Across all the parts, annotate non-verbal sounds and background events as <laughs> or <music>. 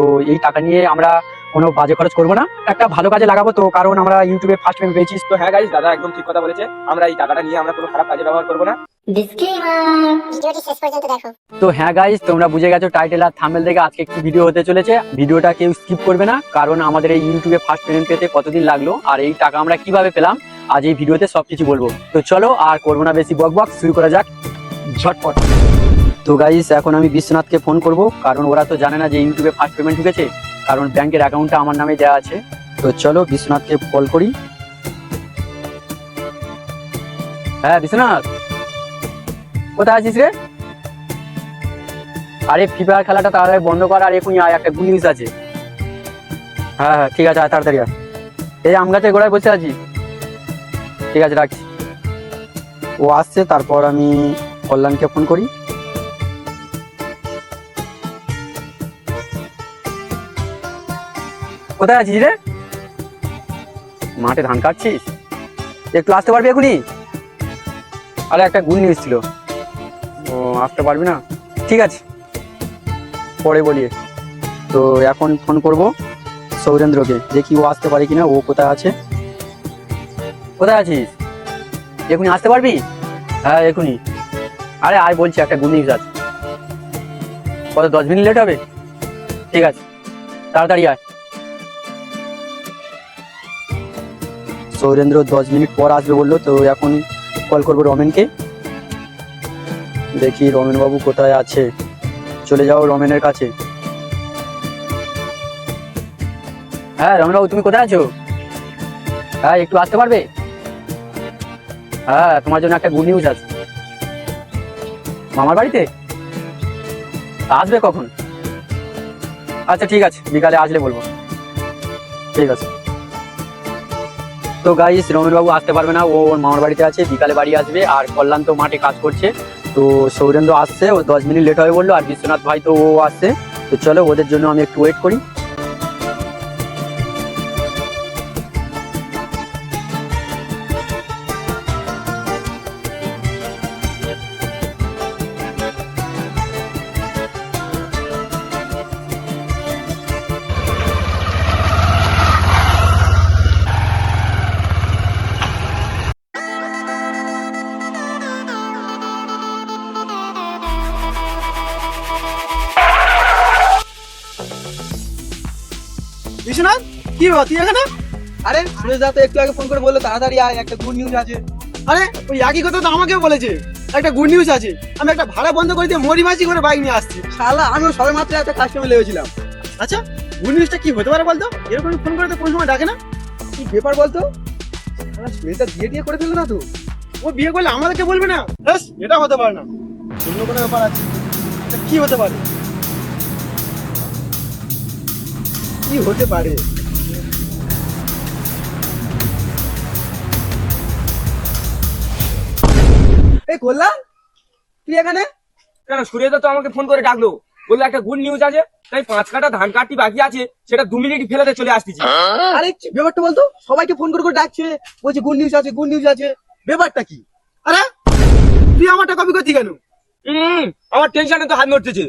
তো এই টাকা নিয়ে আমরা কোনো বাজে খরচ করব না। একটা ভালো কাজে লাগাবো তো কারণ আমরা ইউটিউবে ফার্স্ট পেমেন্ট পেয়েছি তো হ্যাঁ গাইজ দাদা একদম ঠিক কথা বলেছে। আমরা এই টাকাটা নিয়ে আমরা কোনো খারাপ কাজে ব্যবহার করব না। তো হ্যাঁ গাইজ তোমরা বুঝে গেছো টাইটেল আর থাম্বেল থেকে আজকে একটি ভিডিও হতে চলেছে। ভিডিওটা কেউ স্কিপ করবে না কারণ আমাদের এই ইউটিউবে ফার্স্ট পেমেন্ট পেতে কতদিন লাগল আর এই টাকা আমরা কীভাবে পেলাম আজ এই ভিডিওতে সবকিছু বলব। তো চলো আর করব না বেশি বক বক শুরু করা যাক। ঝটপট। তো গাইস এখন আমি বিশ্বনাথকে ফোন করব, কারণ ওরা তো জানে না যে ইউটিউবে ফার্স্ট পেমেন্ট ঢুকেছে, কারণ ব্যাংকের অ্যাকাউন্টটা আমার নামে দেওয়া আছে। তো চলো বিশ্বনাথকে কল করি। হ্যাঁ বিশ্বনাথ! কোথায় আছিস রে? আরে ফ্রি ফায়ার খেলাটা তাড়াতাড়ি বন্ধ কর, আর এখনই আয়, একটা নিউজ আছে। হ্যাঁ হ্যাঁ ঠিক আছে, আয়, তাড়াতাড়ি আয়। এই আম গাছের গোড়ায় বসে আছি। ঠিক আছে, রাখছি। ও আসছে, তারপর আমি কল্যাণকে ফোন করি। কোথায় আছিস রে? মাঠে ধান কাটছিস? একটু আসতে পারবি এখনই? আরে একটা গুড নিউজ ছিল ও, আসতে পারবি না? ঠিক আছে। পরে বলি। তো এখন ফোন করব সৌরেন্দ্রকে দেখি ও আসতে পারে কিনা, ও কোথায় আছে? কোথায় আছিস? এখনই আসতে পারবি? হ্যাঁ এখনই। আরে, আয় বলছি, একটা গুড নিউজ আছে কত, দশ মিনিট লেট হবে? ঠিক আছে। তাড়াতাড়ি আয়। সৌরেন্দ্র দশ মিনিট পর আসবে বলল, তো এখন কল করব রমেনকে। দেখি রমেন বাবু কোথায় আছে। চলে যাও রমেনের কাছে। হ্যাঁ রমেন বাবু তুমি কোথায় আছো? হ্যাঁ একটু আসতে পারবে? হ্যাঁ তোমার জন্য একটা গুড নিউজ আছে। মামার বাড়িতে? আসবে কখন? আচ্ছা ঠিক আছে, বিকালে আসলে বলব। ঠিক আছে। তো গাইস রমেন বাবু আসতে পারবে না, ও ওর মামার বাড়িতে আছে, বিকালে বাড়ি আসবে, আর কল্যাণ তো মাঠে কাজ করছে। তো সৌরেন্দ্র আসছে, ও দশ মিনিট লেট হবে বলল, আর বিশ্বনাথ ভাই তো ও আসছে। তো চলো, ওদের জন্য আমি একটু ওয়েট করি। কি বাবা তুই এখানে? আরে সুরেশ দা তো একটু আগে ফোন করে বলল তাড়াতাড়ি আয় একটা গুড নিউজ আছে। আরে ওই একই কথা তো আমাকেও বলেছে। একটা গুড নিউজ আছে। আমি একটা ভাড়া বন্ধ করে দিয়ে মরি মাছি করে বাইক নিয়ে আসছি। শালা আমিও সবে মাত্র একটা কাস্টমার লেগেছিলাম আচ্ছা গুড নিউজটা কি হতে পারে বলতো? এরকম ফোন করে তো কোনো সময় ডাকে না। কি ব্যাপার বলতো? শালা সুরেশদা বিয়ে টিয়ে করে ফেলল না তো? ও বিয়ে করলে আমাদেরকে বলবে না। ব্যাস এটা হতে পারে না। অন্য কোনো ব্যাপার আছে? কি হতে পারে? কি হতে পারে? এই কল্যাণ তুই এখানে? কেন সুরেদা তো আমাকে ফোন করে ডাকলো। বলল একটা গুড নিউজ আছে তাই পাঁচ কাটা ধান কাটটি বাকি আছে সেটা দু মিনিট ফেলাতে চলে আসতেছি। আরে ব্যাপারটা বলতো? সবাইকে ফোন করে করে ডাকছে বলছে গুড নিউজ আছে গুড নিউজ আছে। ব্যাপারটা কি? আরে তুই আমারটা কপি করছি কেন? হম আমার টেনশনে তো হাত নড়তেছে।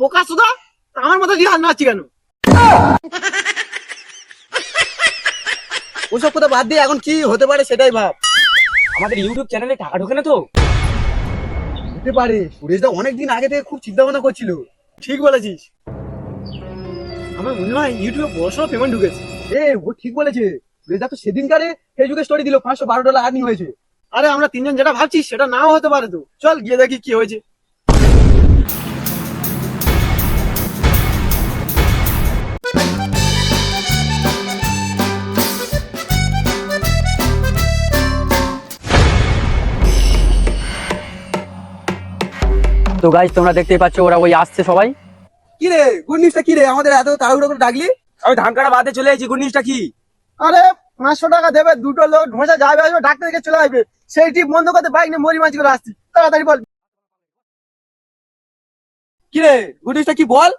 বোকা সুদা আমার মতো কি হাল নাচ্ছি কেন? <laughs> ওসব কথা বাদ দিয়ে এখন কি হতে পারে সেটাই ভাব। আমাদের ইউটিউব চ্যানেলে টাকা ঢোকে না তো? হতে পারে সুরেশদা অনেকদিন আগে থেকে খুব চিন্তা ভাবনা করছিল। ঠিক বলেছিস। আমার মনে হয় ইউটিউবে বড়সড় পেমেন্ট ঢুকেছে। এ, ও ঠিক বলেছে। সুরেশদা তো সেদিনকারে ফেসবুকে স্টোরি দিল, পাঁচশো বারো ডলার আর্নিং হয়েছে। আরে, আমরা তিনজন যেটা ভাবছি, সেটা নাও হতে পারে তো। চল গিয়ে দেখি কি হয়েছে। তো গাইজ তোমরা দেখতেই পাচ্ছ ওরা ওই আসছে সবাই। কি রে গুড নিউজটা কি রে? আমাদের এত তাড়াহুড়ো করে ডাকলি? আমি ধান কাটা বাদে চলে এসেছি গুড নিউজটা কি? আরে পাঁচশো টাকা দেবে দুটো লোক ঢোসা যাবে আসবে ডাক্তার থেকে চলে আসবে। সেই টিপ বন্ধ করতে বাইক নিয়ে মরি মাছি করে আসছি। তাড়াতাড়ি বল। কি রে গুড নিউজটা কি বল?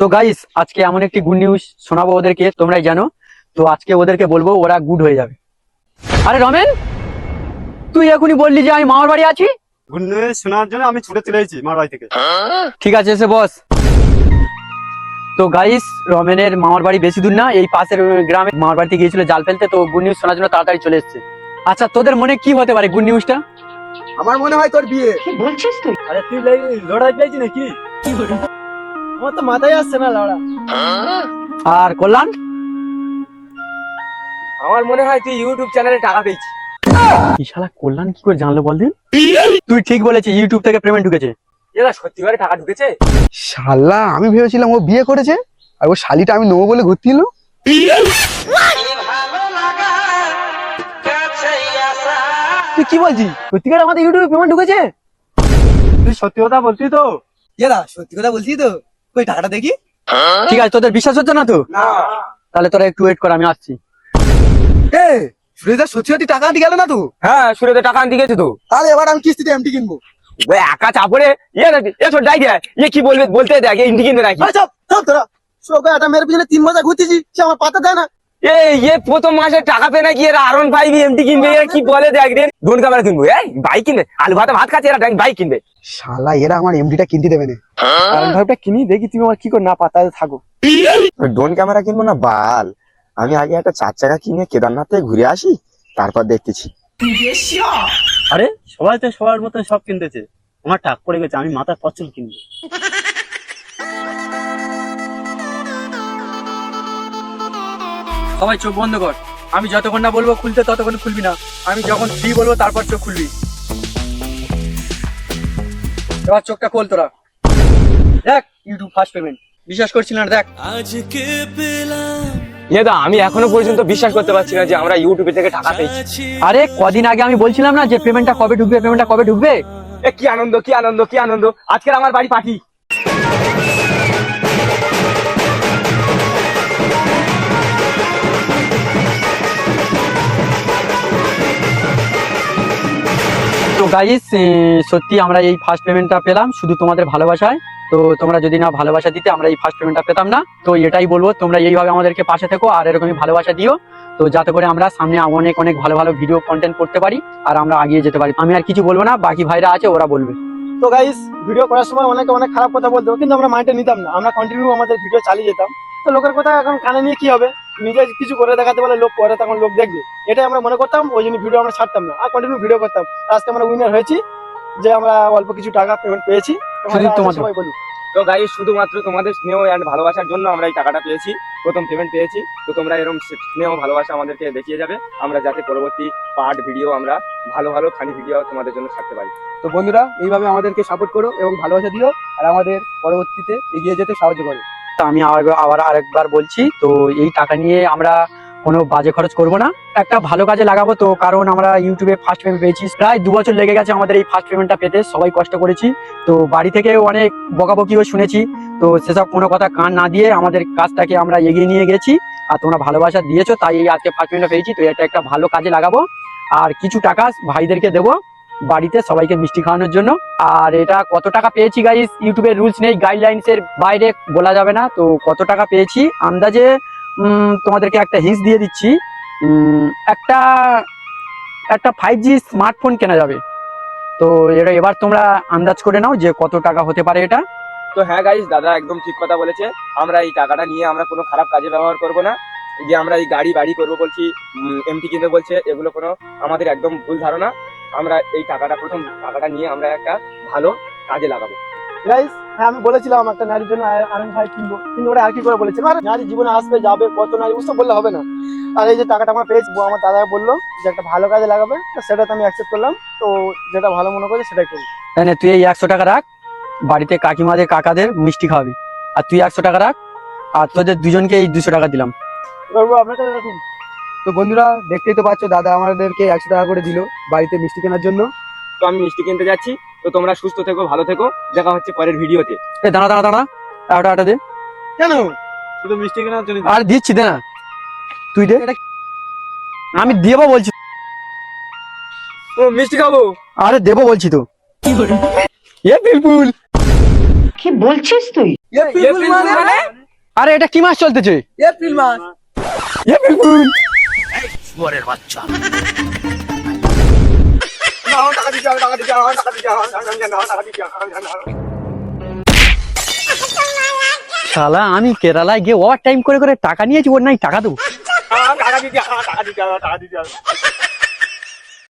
তো গাইস আজকে এমন একটি গুড নিউজ শোনাবো ওদেরকে তোমরাই জানো। তো আজকে ওদেরকে বলব ওরা গুড হয়ে যাবে। আরে রমেন তুই এখনই বললি যে আমি মামার বাড়ি আছি? গুড শোনার জন্য আমি ছুটে চলে এসেছি মার বাড়ি থেকে। ঠিক আছে এসে বস তো গাইস রমেনের মামার বাড়ি বেশি দূর না এই পাশের গ্রামে মামার বাড়িতে গিয়েছিল জাল ফেলতে তো গুড নিউজ শোনার জন্য তাড়াতাড়ি চলে এসেছে। আচ্ছা তোদের মনে কি হতে পারে গুড নিউজটা আমার মনে হয় তোর বিয়ে। বলছিস আরে তুই লড়াই পেয়েছি নাকি? আমার তো মাথায় আসছে না লড়া। আর কল্যাণ? আমার মনে হয় তুই ইউটিউব চ্যানেলে টাকা পেয়েছিস। এই শালা কল্যাণ কি করে জানলো বল দিন? তুই ঠিক বলেছিস ইউটিউব থেকে পেমেন্ট ঢুকেছে। এরা টাকা ঢুকেছে? শালা আমি ভেবেছিলাম ও বিয়ে করেছে আর ও শালিটা আমি নেব বলে ঘুরতে এলো। তুই কি বলছিস? সত্যিকার আমাদের ইউটিউবে পেমেন্ট ঢুকেছে? তুই সত্যি কথা বলছি তো? এরা সত্যি কথা বলছি তো? কই টাকাটা দেখি? ঠিক আছে তোদের বিশ্বাস হচ্ছে না তো? তাহলে তোরা একটু ওয়েট কর আমি আসছি। এ সুরেশদা সত্যি টাকা আনতে গেল না তো? হ্যাঁ টাকা আনতে গেছে তো। তাহলে এবার আমি কিস্তিতে এমটি কিনবো। ওই একা চাপড়ে ইয়ে এ ছোট ডাই দেয় ইয়ে কি বলবে বলতে দেখ ইন্টি কিনবে নাকি। আরে চপ চপ তোরা সোকা একটা মেয়ের পিছনে তিন বছর ঘুরতেছি সে আমার পাতা দেয় না। ইয়ে প্রথম মাসে টাকা পেয়ে নাকি এরা আরন ফাইভ এমটি কিনবে কি বলে দেখ রে ডোন ক্যামেরা কিনবো। এই বাইক কিনবে আলু ভাতে ভাত খাচ্ছে এরা বাইক কিনবে। শালা এরা আমার এমডিটা কিনতে দেবে না। কিনি দেখি তুমি আমার কি করে না পাতা থাকো। ড্রোন ক্যামেরা কিনবো না বাল? আমি আগে একটা চার চাকা কিনে কেদারনাথে ঘুরে আসি তারপর দেখতেছি। আরে সবাই তো সবার মতো সব কিনতেছে। আমার টাক পড়ে গেছে আমি মাথার পছল কিনবো। সবাই চোখ বন্ধ কর। আমি যতক্ষণ না বলব খুলতে ততক্ষণ খুলবি না। আমি যখন ফ্রি বলব তারপর চোখ খুলবি। এবার চোখটা খোল তোরা। দেখ ইউটিউব ফার্স্ট পেমেন্ট বিশ্বাস করছিল না দেখ। ইয়ে দা আমি এখনও পর্যন্ত বিশ্বাস করতে পারছি না যে আমরা ইউটিউবে থেকে টাকা পেয়েছি। আরে কদিন আগে আমি বলছিলাম না যে পেমেন্টটা কবে ঢুকবে পেমেন্টটা কবে ঢুকবে? এ কি আনন্দ কি আনন্দ কি আনন্দ। আজকের আমার বাড়ি পার্টি তো গাইস সত্যি আমরা এই ফার্স্ট পেমেন্টটা পেলাম শুধু তোমাদের ভালোবাসায়। তো তোমরা যদি না ভালোবাসা দিতে, আমরা এই ফার্স্ট পেমেন্টটা পেতাম না। তো এটাই বলব, তোমরা এইভাবে আমাদেরকে পাশে থেকো, আর এরকমই ভালোবাসা দিও। তো যাতে করে আমরা সামনে অনেক অনেক ভালো ভালো ভিডিও কন্টেন্ট করতে পারি, আর আমরা আগিয়ে যেতে পারি। আমি আর কিছু বলব না, বাকি ভাইরা আছে, ওরা বলবে। তো গাইস ভিডিও করার সময় অনেকে অনেক খারাপ কথা বলতো, কিন্তু আমরা মাইন্ডে নিতাম না। আমরা কন্টিনিউ আমাদের ভিডিও চালিয়ে যেতাম। তো লোকের কথা এখন কানে নিয়ে কি হবে? নিজে কিছু করে দেখাতে পারলে লোক পরে, তখন লোক দেখবে। এটাই আমরা মনে করতাম, ওই জন্য ভিডিও আমরা ছাড়তাম না। আর কন্টিনিউ ভিডিও করতাম। আজকে আমরা উইনার হয়েছি, যে আমরা অল্প কিছু টাকা পেমেন্ট পেয়েছি। শুধু তোমাদের। সবাই বলুন তো গাই শুধুমাত্র তোমাদের স্নেহ অ্যান্ড ভালোবাসার জন্য আমরা এই টাকাটা পেয়েছি। প্রথম পেমেন্ট পেয়েছি। তো তোমরা এরকম স্নেহ ভালোবাসা আমাদেরকে দেখিয়ে যাবে। আমরা যাতে পরবর্তী পার্ট ভিডিও আমরা ভালো ভালো খানি ভিডিও তোমাদের জন্য ছাড়তে পারি। তো বন্ধুরা এইভাবে আমাদেরকে সাপোর্ট করো এবং ভালোবাসা দিও আর আমাদের পরবর্তীতে এগিয়ে যেতে সাহায্য করো। তা আমি আবার আবার আরেকবার বলছি তো এই টাকা নিয়ে আমরা কোনো বাজে খরচ করব না। একটা ভালো কাজে লাগাবো তো, কারণ আমরা ইউটিউবে ফার্স্ট পেমেন্ট পেয়েছি। প্রায় দু বছর লেগে গেছে আমাদের এই ফার্স্ট পেমেন্টটা পেতে, সবাই কষ্ট করেছি। তো বাড়ি থেকে অনেক বকাবকিও শুনেছি। তো সেসব কোনো কথা কান না দিয়ে আমাদের কাজটাকে আমরা এগিয়ে নিয়ে গেছি। আর তোমরা ভালোবাসা দিয়েছ, তাই এই আজকে ফার্স্ট পেমেন্টটা পেয়েছি। তো এটা একটা ভালো কাজে লাগাবো। আর কিছু টাকা ভাইদেরকে দেবো বাড়িতে সবাইকে মিষ্টি খাওয়ানোর জন্য। আর এটা কত টাকা পেয়েছি গাইস ইউটিউবের রুলস নেই গাইডলাইন্স এর বাইরে বলা যাবে না। তো কত টাকা পেয়েছি? আন্দাজে তোমাদেরকে একটা হিন্স দিয়ে দিচ্ছি। একটা একটা ফাইভ জি স্মার্টফোন কেনা যাবে। তো এটা এবার তোমরা আন্দাজ করে নাও যে কত টাকা হতে পারে এটা। তো হ্যাঁ গাইস দাদা একদম ঠিক কথা বলেছে। আমরা এই টাকাটা নিয়ে আমরা কোনো খারাপ কাজে ব্যবহার করব না। যে আমরা এই গাড়ি বাড়ি করব বলছি এমটি কিনতে বলছে, এগুলো কোনো আমাদের একদম ভুল ধারণা। আমরা এই টাকাটা প্রথম, টাকাটা নিয়ে আমরা একটা ভালো কাজে লাগাবো। গাইস হ্যাঁ আমি বলেছিলাম একটা নারীর জন্য আয়রন ভাই কিনবো। কিন্তু ওরা আর কি করে বলেছে? আর নারী জীবনে আসবে যাবে কত নারী ওসব বললে হবে না। আর এই যে টাকাটা আমার পেয়েছি আমার দাদা বলল যে একটা ভালো কাজে লাগাবে তো সেটা তো আমি অ্যাকসেপ্ট করলাম। তো যেটা ভালো মনে করছে সেটাই করি তাই না তুই এই একশো টাকা রাখ বাড়িতে কাকিমাদের কাকাদের মিষ্টি খাওয়াবি। আর তুই একশো টাকা রাখ আর তোদের দুজনকে এই দুশো টাকা দিলাম। রাখুন। তো বন্ধুরা দেখতেই তো পাচ্ছ দাদা আমাদেরকে একশো টাকা করে দিল বাড়িতে মিষ্টি কেনার জন্য। তো আমি মিষ্টি কিনতে যাচ্ছি। তো তোমরা সুস্থ থেকো ভালো থেকো। দেখা হচ্ছে পরের ভিডিওতে। এ দাঁড়া দাঁড়া দাঁড়া। টাকাটা আটা দে। কেন? শুধু মিষ্টি কেনার জন্য আর দিচ্ছি দে না। তুই দে। আমি দেবো বলছি। ও মিষ্টি খাব? আরে দেবো বলছি তো। এ বিলকুল কি বলছিস তুই? এ এপ্রিল মানে? আরে এটা কি মাস চলতেছে? এপ্রিল মাস এ বিলকুল টাকা দিতে শালা, আমি কেরালায় গিয়ে ওভার টাইম করে করে টাকা নিয়েছি, ওর নাই টাকা দেবো। টাকা দিতে টাকা দিতে টাকা দিতে